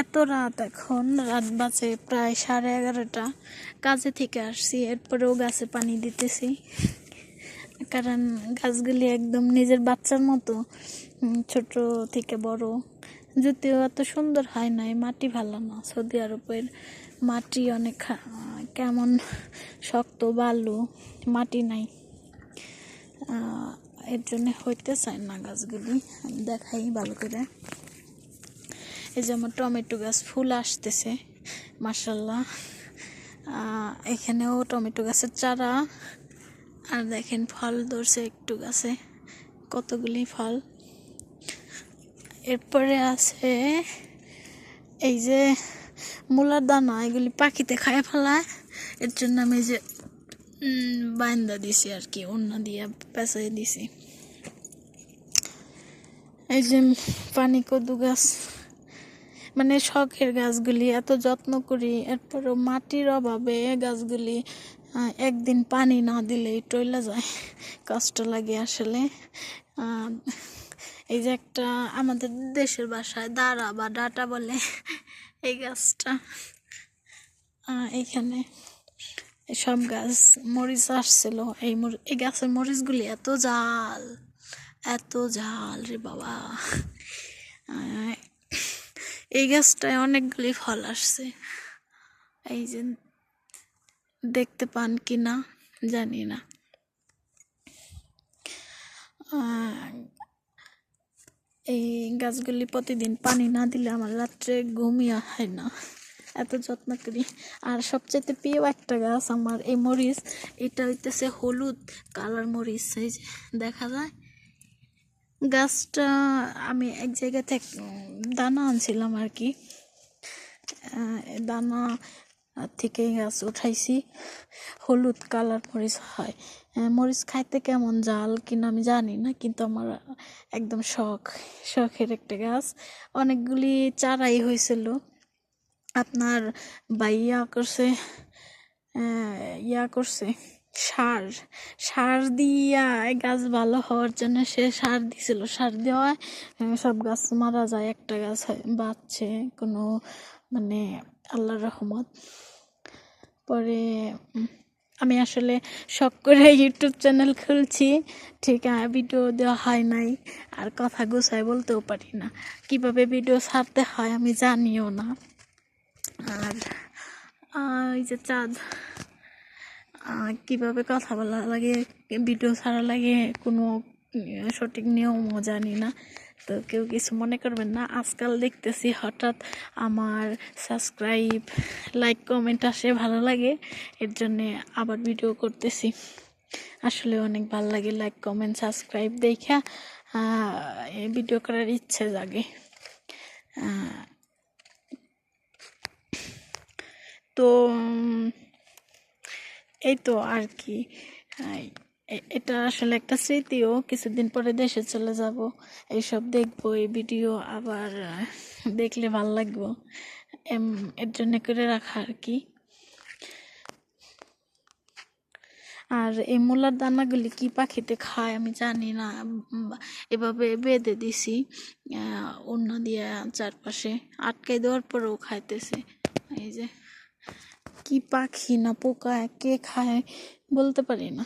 এত রাত এখন, রাত বাজে প্রায় সাড়ে এগারোটা। কাজে থেকে আসছি, এরপরেও গাছে পানি দিতেছি। কারণ গাছগুলি একদম নিজের বাচ্চার মতো ছোট থেকে বড়। যদিও এত সুন্দর হয় নাই, মাটি ভালো না। সৌদি আরবের মাটি অনেক কেমন শক্ত, বালু, মাটি নাই। এর জন্য হইতে চায় না গাছগুলি। দেখাই ভালো করে। এই যে আমার টমেটো গাছ ফুল আসতেছে মার্শাল্লাহ এখানেও টমেটো গাছের চারা। আর দেখেন ফল ধরছে একটু গাছে, কতগুলি ফল। এরপরে আছে এই যে মূলার দানা, এগুলি পাখিতে খায় ফেলায়। এর জন্য আমি যে বাইন্দা দিছি আর কি অন্য দিয়ে পেঁচাই দিছি। এই যে পানি কদু গাছ। মানে শখের গাছগুলি, এত যত্ন করি, এরপরও মাটির অভাবে গাছগুলি একদিন পানি না দিলেই টইলা যায়। কষ্ট লাগে আসলে। এই যে একটা আমাদের দেশের ভাষায় দাঁড়া বা ডাটা বলে এই গাছটা। এইখানে সব গাছ মরিচ আসছিল। এই এই গাছের মরিচগুলি এত জাল এত জাল রে বাবা। এই গাছটায় অনেকগুলি ফল আসছে। এই যে দেখতে পান কি না জানি না। এই গাছগুলি প্রতিদিন পানি না দিলে আমার রাত্রে ঘুমই হয় না। এত যত্ন করি। আর সবচেয়ে প্রিয় একটা গাছ আমার, এই মরিচ। এটা হইতেছে হলুদ কালার মরিচ, এই যে দেখা যায়। গাছটা আমি এক জায়গা থেকে দানা আনছিলাম আর কি। দানা থেকে গাছ উঠাইছি। হলুদ কালার মরিচ হয়। মরিচ খাইতে কেমন জাল কিনা আমি জানি না, কিন্তু আমার একদম শখ, শখের একটা গাছ। অনেকগুলি চারাই হয়েছিল। আপনার বাইয়া করছে ইয়া করছে। সার সার দিয়া গাছ ভালো হওয়ার জন্য সে সার দিছিল। সার দেওয়ায় সব গাছ মারা যায়, একটা গাছ বাঁচছে কোনো মানে আল্লাহর রহমত। পরে আমি আসলে শখ করে ইউটিউব চ্যানেল খুলছি, ঠিক ভিডিও দেওয়া হয় নাই, আর কথা গুছায় বলতেও পারি না। কীভাবে ভিডিও ছাড়তে হয় আমি জানিও না। আর এই যে চাঁদ কীভাবে কথা বলা লাগে ভিডিও ছাড়া লাগে, কোনো সঠিক নিয়মও জানি না। তো কেউ কিছু মনে করবেন না। আজকাল দেখতেছি হঠাৎ আমার সাবস্ক্রাইব লাইক কমেন্ট আসে, ভালো লাগে। এর জন্যে আবার ভিডিও করতেছি। আসলে অনেক ভালো লাগে লাইক কমেন্ট সাবস্ক্রাইব দেখা। ভিডিও করার ইচ্ছে জাগে। তো এই তো আর কি এটা আসলে একটা স্মৃতিও। কিছুদিন পরে দেশে চলে যাব। এইসব দেখব, এই ভিডিও আবার দেখলে ভালো লাগবো। এর জন্য করে রাখা আর কি আর এই মূলার দানাগুলি কি পাখিতে খায় আমি জানি না। এভাবে বেঁধে দিছি অন্য দিয়ে চারপাশে। আটকাই দেওয়ার পরেও খাইতেছে। এই যে কি পাখি না পোকা কে খায় বলতে পারি না